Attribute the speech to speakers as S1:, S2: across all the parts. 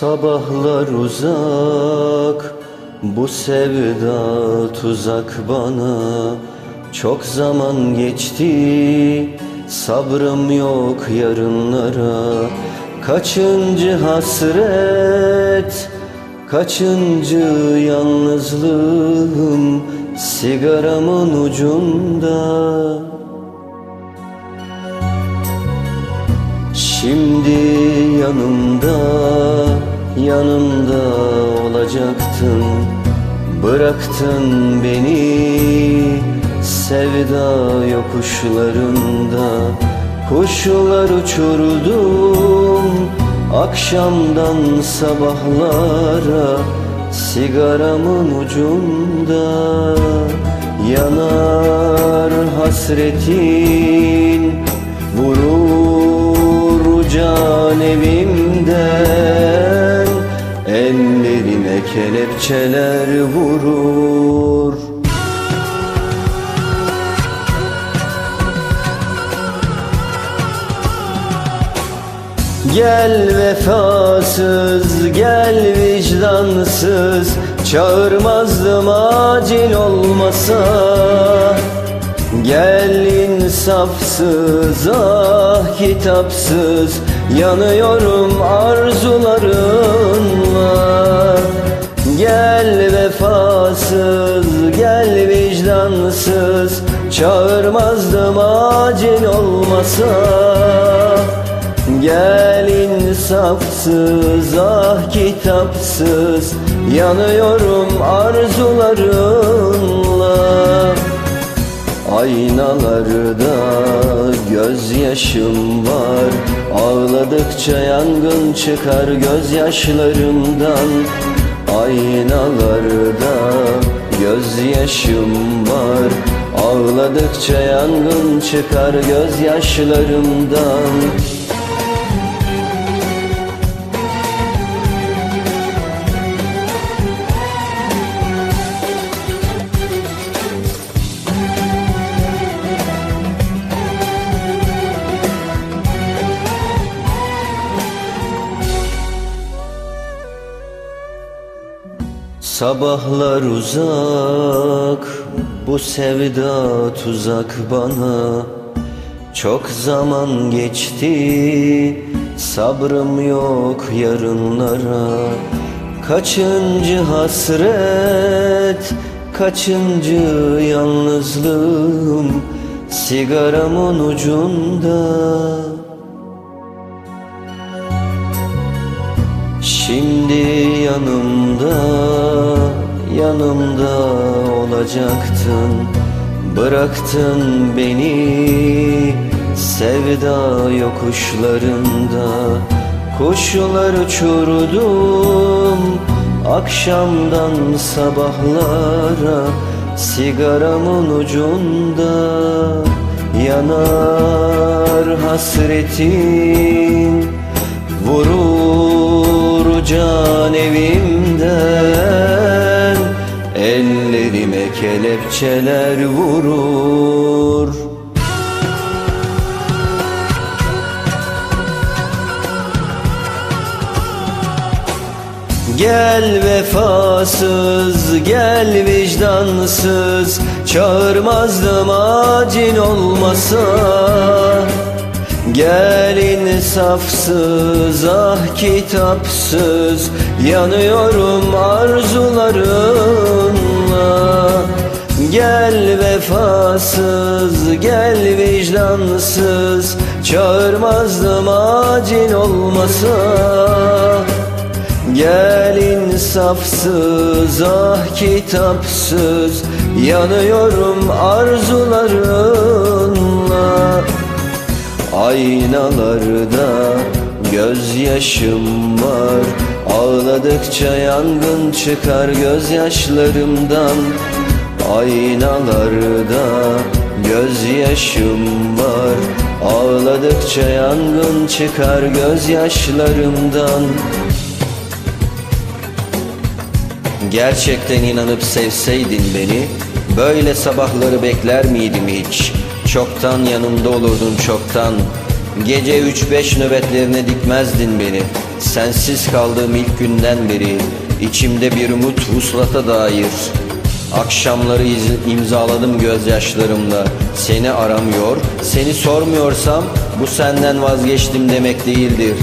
S1: Sabahlar uzak Bu sevda tuzak bana. Çok zaman geçti Sabrım yok yarınlara. Kaçıncı hasret Kaçıncı yalnızlığım Sigaramın ucunda Şimdi yanımda, yanımda olacaktın. Bıraktın beni sevda yokuşlarında. Kuşlar uçurdum akşamdan sabahlara. Sigaramın ucunda yanar hasretin Can evimden Ellerime kelepçeler vurur. Gel vefasız, gel vicdansız Çağırmazdım acil olmasa Gel insafsız, ah kitapsız Yanıyorum arzularınla. Gel vefasız, gel vicdansız Çağırmazdım acil olmasa. Gel insafsız ah kitapsız Yanıyorum arzularınla Aynalarda gözyaşım var. Ağladıkça yangın çıkar gözyaşlarımdan. Aynalarda gözyaşım var. Ağladıkça yangın çıkar gözyaşlarımdan Sabahlar uzak Bu sevda tuzak bana. Çok zaman geçti Sabrım yok yarınlara. Kaçıncı hasret Kaçıncı yalnızlığım Sigaramın ucunda? Şimdi yanımda, yanımda olacaktın. Bıraktın beni sevda yokuşlarında. Kuşlar uçurdum akşamdan sabahlara. Sigaramın ucunda yanar hasretin. Vurur can evimden Ellerime kelepçeler vurur. Gel vefasız, gel vicdansız Çağırmazdım acil olmasa Gel insafsız ah kitapsız Yanıyorum arzularınla. Gel vefasız gel vicdansız Çağırmazdım acil olmasa. Gel insafsız ah kitapsız Yanıyorum arzularınla Aynalarda gözyaşım var. Ağladıkça yangın çıkar gözyaşlarımdan. Aynalarda gözyaşım var. Ağladıkça yangın çıkar gözyaşlarımdan. Gerçekten inanıp sevseydin beni Böyle sabahları bekler miydim hiç Çoktan yanımda olurdun çoktan. Gece üç beş nöbetlerine dikmezdin beni. Sensiz kaldığım ilk günden beri içimde bir umut vuslata dair Akşamları imzaladım gözyaşlarımla. Seni aramıyor, seni sormuyorsam Bu senden vazgeçtim demek değildir.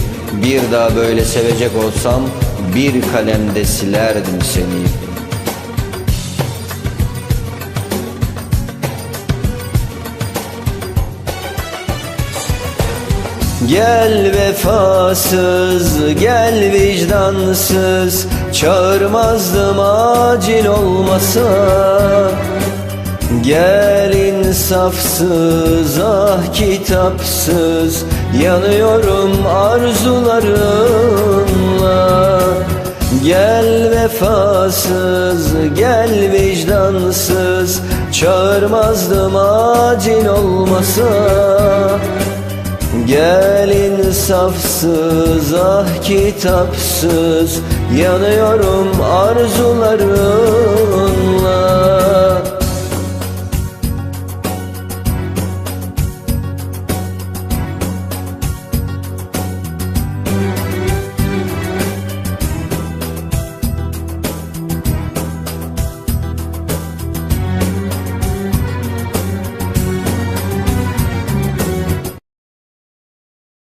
S1: Bir daha böyle sevecek olsam Bir kalemde silerdim seni Gel vefasız, gel vicdansız Çağırmazdım acil olmasa. Gel insafsız, ah kitapsız Yanıyorum arzularınla. Gel vefasız, gel vicdansız Çağırmazdım acil olmasa Gel insafsız ah kitapsız Yanıyorum arzularınla